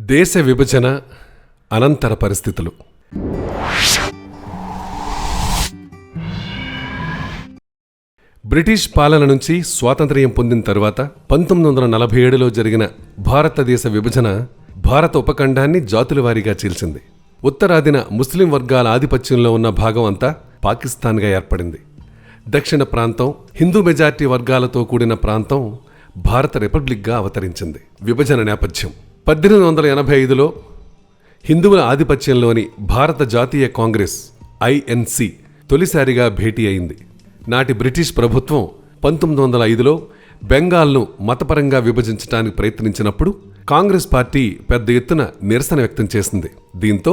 దేశ విభజన అనంతర పరిస్థితులు. బ్రిటిష్ పాలన నుంచి స్వాతంత్ర్యం పొందిన తరువాత పంతొమ్మిది వందల నలభై ఏడులో జరిగిన భారతదేశ విభజన భారత ఉపఖండాన్ని జాతుల వారీగా చీల్చింది. ఉత్తరాదిన ముస్లిం వర్గాల ఆధిపత్యంలో ఉన్న భాగం అంతా పాకిస్తాన్గా ఏర్పడింది. దక్షిణ ప్రాంతం హిందూ మెజార్టీ వర్గాలతో కూడిన ప్రాంతం భారత రిపబ్లిక్గా అవతరించింది. విభజన నేపథ్యం. పద్దెనిమిది వందల ఎనభై ఐదులో హిందువుల ఆధిపత్యంలోని భారత జాతీయ కాంగ్రెస్ ఐఎన్సి తొలిసారిగా భేటీ అయింది. నాటి బ్రిటిష్ ప్రభుత్వం పంతొమ్మిది వందల ఐదులో బెంగాల్ను మతపరంగా విభజించడానికి ప్రయత్నించినప్పుడు కాంగ్రెస్ పార్టీ పెద్ద ఎత్తున నిరసన వ్యక్తం చేసింది. దీంతో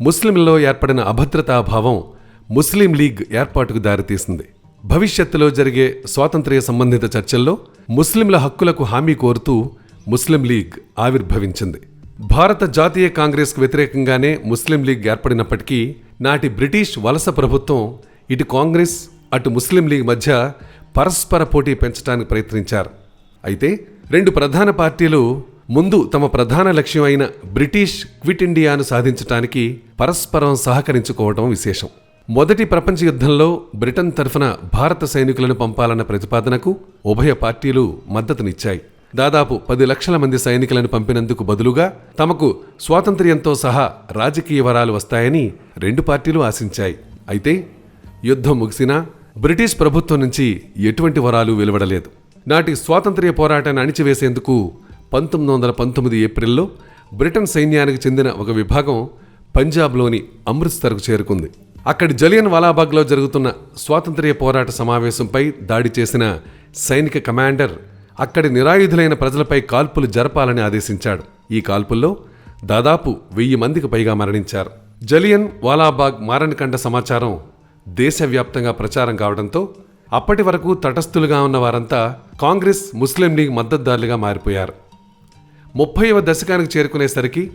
ముస్లింలలో ఏర్పడిన అభద్రతాభావం ముస్లిం లీగ్ ఏర్పాటుకు దారితీసింది. భవిష్యత్తులో జరిగే స్వాతంత్ర్య సంబంధిత చర్చల్లో ముస్లింల హక్కులకు హామీ కోరుతూ ముస్లిం లీగ్ ఆవిర్భవించింది. భారత జాతీయ కాంగ్రెస్కు వ్యతిరేకంగానే ముస్లిం లీగ్ ఏర్పడినప్పటికీ నాటి బ్రిటిష్ వలస ప్రభుత్వం ఇటు కాంగ్రెస్ అటు ముస్లిం లీగ్ మధ్య పరస్పర పోటీ పెంచడానికి ప్రయత్నించారు. అయితే రెండు ప్రధాన పార్టీలు ముందు తమ ప్రధాన లక్ష్యం అయిన బ్రిటిష్ క్విట్ ఇండియాను సాధించటానికి పరస్పరం సహకరించుకోవడం విశేషం. మొదటి ప్రపంచ యుద్ధంలో బ్రిటన్ తరఫున భారత సైనికులను పంపాలన్న ప్రతిపాదనకు ఉభయ పార్టీలు మద్దతునిచ్చాయి. దాదాపు పది లక్షల మంది సైనికులను పంపినందుకు బదులుగా తమకు స్వాతంత్ర్యంతో సహా రాజకీయ వరాలు వస్తాయని రెండు పార్టీలు ఆశించాయి. అయితే యుద్ధం ముగిసినా బ్రిటిష్ ప్రభుత్వం నుంచి ఎటువంటి వరాలు వెలువడలేదు. నాటి స్వాతంత్ర్య పోరాటాన్ని అణిచివేసేందుకు పంతొమ్మిది వందల పంతొమ్మిది ఏప్రిల్లో బ్రిటన్ సైన్యానికి చెందిన ఒక విభాగం పంజాబ్లోని అమృత్సర్కు చేరుకుంది. అక్కడి జలియన్ వాలాబాగ్లో జరుగుతున్న స్వాతంత్ర్య పోరాట సమావేశంపై దాడి చేసిన సైనిక కమాండర్ అక్కడి నిరాయుధులైన ప్రజలపై కాల్పులు జరపాలని ఆదేశించాడు. ఈ కాల్పుల్లో దాదాపు వెయ్యి మందికి పైగా మరణించారు. జలియన్ వాలాబాగ్ మారణకండ సమాచారం దేశవ్యాప్తంగా ప్రచారం కావడంతో అప్పటి వరకు తటస్థులుగా ఉన్న వారంతా కాంగ్రెస్ ముస్లిం లీగ్ మద్దతుదారులుగా మారిపోయారు. ముప్పైవ దశకానికి చేరుకునేసరికి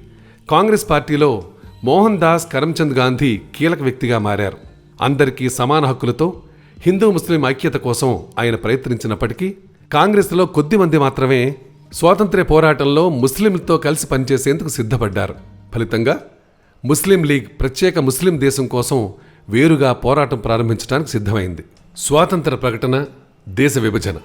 కాంగ్రెస్ పార్టీలో మోహన్ దాస్ కరమ్చంద్ గాంధీ కీలక వ్యక్తిగా మారారు. అందరికీ సమాన హక్కులతో హిందూ ముస్లిం ఐక్యత కోసం ఆయన ప్రయత్నించినప్పటికీ కాంగ్రెస్లో కొద్ది మంది మాత్రమే స్వాతంత్ర్య పోరాటంలో ముస్లింలతో కలిసి పనిచేసేందుకు సిద్ధపడ్డారు. ఫలితంగా ముస్లిం లీగ్ ప్రత్యేక ముస్లిం దేశం కోసం వేరుగా పోరాటం ప్రారంభించడానికి సిద్ధమైంది. స్వాతంత్ర ప్రకటన దేశ విభజన.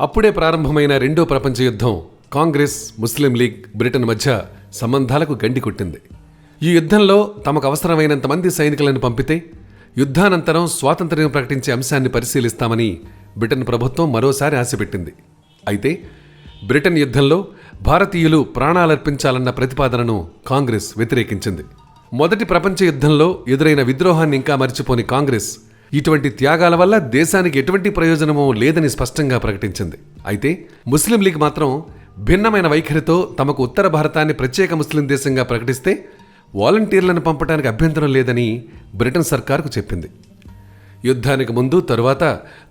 అప్పుడే ప్రారంభమైన రెండో ప్రపంచ యుద్ధం కాంగ్రెస్ ముస్లిం లీగ్ బ్రిటన్ మధ్య సంబంధాలకు గండి కొట్టింది. ఈ యుద్ధంలో తమకు అవసరమైనంత మంది సైనికులను పంపితే యుద్ధానంతరం స్వాతంత్ర్యం ప్రకటించే అంశాన్ని పరిశీలిస్తామని బ్రిటన్ ప్రభుత్వం మరోసారి ఆశపెట్టింది. అయితే బ్రిటన్ యుద్ధంలో భారతీయులు ప్రాణాలర్పించాలన్న ప్రతిపాదనను కాంగ్రెస్ వ్యతిరేకించింది. మొదటి ప్రపంచ యుద్ధంలో ఎదురైన విద్రోహాన్ని ఇంకా మర్చిపోని కాంగ్రెస్ ఇటువంటి త్యాగాల వల్ల దేశానికి ఎటువంటి ప్రయోజనమూ లేదని స్పష్టంగా ప్రకటించింది. అయితే ముస్లిం లీగ్ మాత్రం భిన్నమైన వైఖరితో తమకు ఉత్తర భారతాన్ని ప్రత్యేక ముస్లిం దేశంగా ప్రకటిస్తే వాలంటీర్లను పంపడానికి అభ్యంతరం లేదని బ్రిటన్ సర్కారుకు చెప్పింది. యుద్ధానికి ముందు తరువాత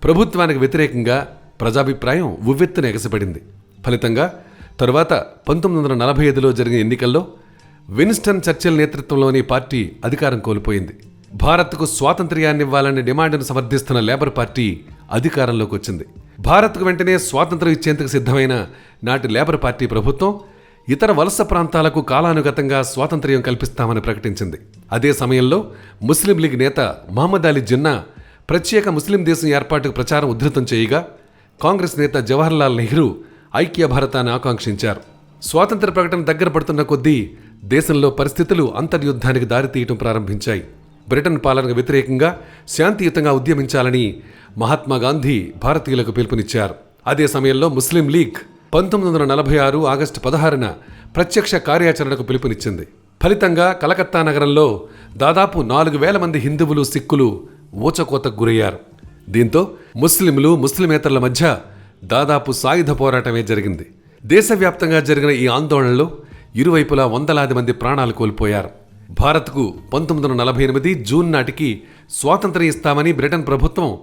ప్రభుత్వానికి వ్యతిరేకంగా ప్రజాభిప్రాయం ఉవ్వెత్తున ఎగసిపడింది. ఫలితంగా తరువాత పంతొమ్మిది వందల నలభై ఐదులో జరిగిన ఎన్నికల్లో విన్స్టన్ చర్చిల్ నేతృత్వంలోని పార్టీ అధికారం కోల్పోయింది. భారత్కు స్వాతంత్ర్యాన్ని ఇవ్వాలనే డిమాండ్ను సమర్థిస్తున్న లేబర్ పార్టీ అధికారంలోకి వచ్చింది. భారత్కు వెంటనే స్వాతంత్రం ఇచ్చేందుకు సిద్ధమైన నాటి లేబర్ పార్టీ ప్రభుత్వం ఇతర వలస ప్రాంతాలకు కాలానుగతంగా స్వాతంత్ర్యం కల్పిస్తామని ప్రకటించింది. అదే సమయంలో ముస్లిం లీగ్ నేత మహమ్మద్ అలీ జిన్నా ప్రత్యేక ముస్లిం దేశం ఏర్పాటుకు ప్రచారం ఉధృతం చేయగా కాంగ్రెస్ నేత జవహర్లాల్ నెహ్రూ ఐక్య భారతాన్ని ఆకాంక్షించారు. స్వాతంత్ర ప్రకటన దగ్గర పడుతున్న కొద్దీ దేశంలో పరిస్థితులు అంతర్యుద్ధానికి దారితీయటం ప్రారంభించాయి. బ్రిటన్ పాలనకు వ్యతిరేకంగా శాంతియుతంగా ఉద్యమించాలని మహాత్మా గాంధీ భారతీయులకు పిలుపునిచ్చారు. అదే సమయంలో ముస్లిం లీగ్ పంతొమ్మిది వందల నలభై ఆరు ఆగస్టు పదహారున ప్రత్యక్ష కార్యాచరణకు పిలుపునిచ్చింది. ఫలితంగా కలకత్తా నగరంలో దాదాపు నాలుగు వేల మంది హిందువులు సిక్కులు ఊచకోతకు గురయ్యారు. దీంతో ముస్లింలు ముస్లిమేతరుల మధ్య దాదాపు సాయుధ పోరాటమే జరిగింది. దేశవ్యాప్తంగా జరిగిన ఈ ఆందోళనలో ఇరువైపులా వందలాది మంది ప్రాణాలు కోల్పోయారు. భారత్కు పంతొమ్మిది వందల నలభై ఎనిమిది జూన్ నాటికి స్వాతంత్ర్యం ఇస్తామని బ్రిటన్ ప్రభుత్వం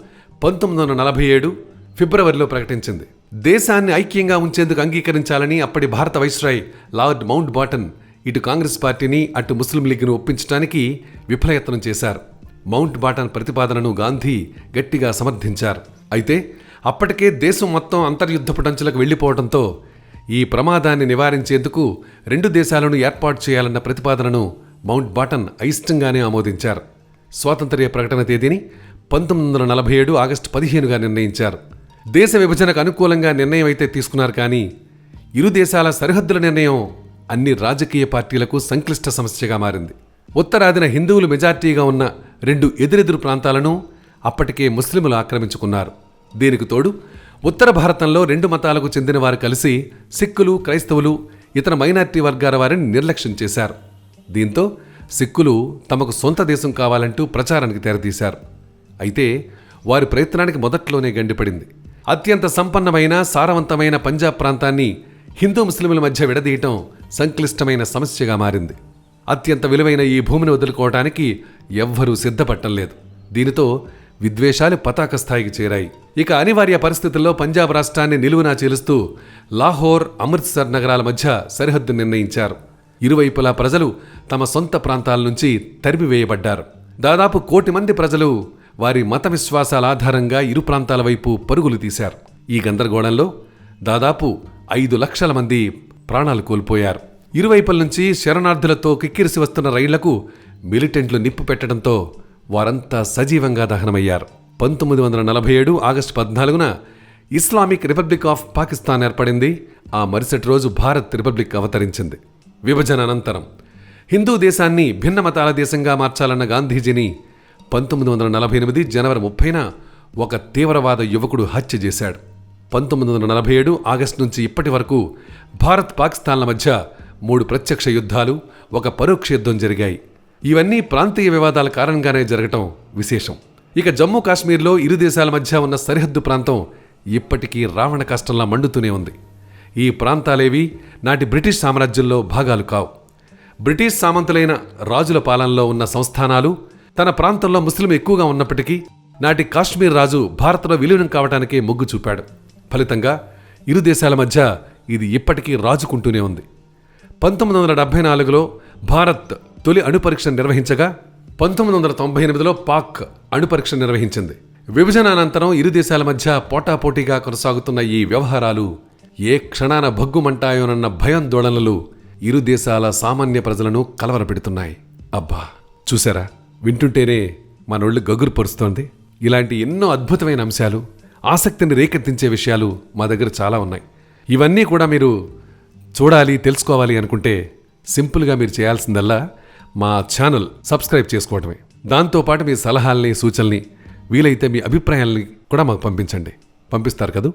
పంతొమ్మిది వందల నలభై ఏడు ఫిబ్రవరిలో ప్రకటించింది. దేశాన్ని ఐక్యంగా ఉంచేందుకు అంగీకరించాలని అప్పటి భారత వైస్రాయ్ లార్డ్ మౌంట్ బాటన్ ఇటు కాంగ్రెస్ పార్టీని అటు ముస్లిం లీగ్ను ఒప్పించడానికి విఫలయత్నం చేశారు. మౌంట్ బాటన్ ప్రతిపాదనను గాంధీ గట్టిగా సమర్థించారు. అయితే అప్పటికే దేశం మొత్తం అంతర్యుద్ధపు టంచులకు వెళ్ళిపోవడంతో ఈ ప్రమాదాన్ని నివారించేందుకు రెండు దేశాలను ఏర్పాటు చేయాలన్న ప్రతిపాదనను మౌంట్ బాటన్ అయిష్టంగానే ఆమోదించారు. స్వాతంత్ర్య ప్రకటన తేదీని పంతొమ్మిది వందల నలభై ఏడు ఆగస్టు పదిహేనుగా నిర్ణయించారు. దేశ విభజనకు అనుకూలంగా నిర్ణయం అయితే తీసుకున్నారు కానీ ఇరు దేశాల సరిహద్దుల నిర్ణయం అన్ని రాజకీయ పార్టీలకు సంక్లిష్ట సమస్యగా మారింది. ఉత్తరాదిన హిందువులు మెజార్టీగా ఉన్న రెండు ఎదురెదురు ప్రాంతాలను అప్పటికే ముస్లింలు ఆక్రమించుకున్నారు. దీనికి తోడు ఉత్తర భారతంలో రెండు మతాలకు చెందిన వారు కలిసి సిక్కులు క్రైస్తవులు ఇతర మైనార్టీ వర్గాల వారిని నిర్లక్ష్యం చేశారు. దీంతో సిక్కులు తమకు సొంత దేశం కావాలంటూ ప్రచారానికి తెరతీశారు. అయితే వారి ప్రయత్నానికి మొదట్లోనే గండిపడింది. అత్యంత సంపన్నమైన సారవంతమైన పంజాబ్ ప్రాంతాన్ని హిందూ ముస్లింల మధ్య విడదీయటం సంక్లిష్టమైన సమస్యగా మారింది. అత్యంత విలువైన ఈ భూమిని వదులుకోవటానికి ఎవ్వరూ సిద్ధపట్టం లేదు. దీనితో విద్వేషాలు పతాక స్థాయికి చేరాయి. ఇక అనివార్య పరిస్థితుల్లో పంజాబ్ రాష్ట్రాన్ని నిలువునా చేలుస్తూ లాహోర్ అమృత్సర్ నగరాల మధ్య సరిహద్దు నిర్ణయించారు. ఇరువైపులా ప్రజలు తమ సొంత ప్రాంతాల నుంచి తరిమివేయబడ్డారు దాదాపు కోటి మంది ప్రజలు వారి మత విశ్వాసాల ఆధారంగా ఇరు ప్రాంతాల వైపు పరుగులు తీశారు. ఈ గందరగోళంలో దాదాపు ఐదు లక్షల మంది ప్రాణాలు కోల్పోయారు. ఇరువైపుల నుంచి శరణార్థులతో కిక్కిరిసి వస్తున్న రైళ్ళకు మిలిటెంట్లు నిప్పు పెట్టడంతో వారంతా సజీవంగా దహనమయ్యారు. పంతొమ్మిది వందల నలభై ఏడు ఆగస్టు పద్నాలుగున ఇస్లామిక్ రిపబ్లిక్ ఆఫ్ పాకిస్తాన్ ఏర్పడింది. ఆ మరుసటి రోజు భారత్ రిపబ్లిక్ అవతరించింది. విభజన అనంతరం హిందూ దేశాన్ని భిన్న మతాల దేశంగా మార్చాలన్న గాంధీజీని పంతొమ్మిది వందల నలభై ఎనిమిది జనవరి ముప్పైన ఒక తీవ్రవాద యువకుడు హత్య చేశాడు. పంతొమ్మిది వందల నలభై ఏడు ఆగస్టు నుంచి ఇప్పటి వరకు భారత్ పాకిస్తాన్ల మధ్య మూడు ప్రత్యక్ష యుద్ధాలు ఒక పరోక్ష యుద్ధం జరిగాయి. ఇవన్నీ ప్రాంతీయ వివాదాల కారణంగానే జరగటం విశేషం. ఇక జమ్మూ కాశ్మీర్లో ఇరు దేశాల మధ్య ఉన్న సరిహద్దు ప్రాంతం ఇప్పటికీ రావణ కష్టంలా మండుతూనే ఉంది. ఈ ప్రాంతాలేవి నాటి బ్రిటిష్ సామ్రాజ్యంలో భాగాలు కావు. బ్రిటిష్ సామంతులైన రాజుల పాలనలో ఉన్న సంస్థానాలు తన ప్రాంతంలో ముస్లిం ఎక్కువగా ఉన్నప్పటికీ నాటి కాశ్మీర్ రాజు భారత్లో విలీనం కావటానికే మొగ్గు చూపాడు. ఫలితంగా ఇరు దేశాల మధ్య ఇది ఇప్పటికీ రాజుకుంటూనే ఉంది. పంతొమ్మిది వందల డెబ్బై నాలుగులో భారత్ తొలి అణుపరీక్ష నిర్వహించగా పంతొమ్మిది వందల తొంభై ఎనిమిదిలో పాక్ అణుపరీక్ష నిర్వహించింది. విభజన అనంతరం ఇరు దేశాల మధ్య పోటాపోటీగా కొనసాగుతున్న ఈ వ్యవహారాలు ఏ క్షణాన భగ్గుమంటాయోనన్న భయాందోళనలు ఇరు దేశాల సామాన్య ప్రజలను కలవరపెడుతున్నాయి. అబ్బా చూసారా వింటుంటేనే మనోళ్ళు గగురు పరుస్తోంది. ఇలాంటి ఎన్నో అద్భుతమైన అంశాలు ఆసక్తిని రేకెత్తించే విషయాలు మా దగ్గర చాలా ఉన్నాయి. ఇవన్నీ కూడా మీరు చూడాలి తెలుసుకోవాలి అనుకుంటే సింపుల్గా మీరు చేయాల్సిందల్లా మా ఛానల్ సబ్స్క్రైబ్ చేసుకోవడమే దాంతోపాటు మీ సలహాల్ని సూచనల్ని వీలైతే మీ అభిప్రాయాల్ని కూడా మాకు పంపించండి. పంపిస్తారు కదూ?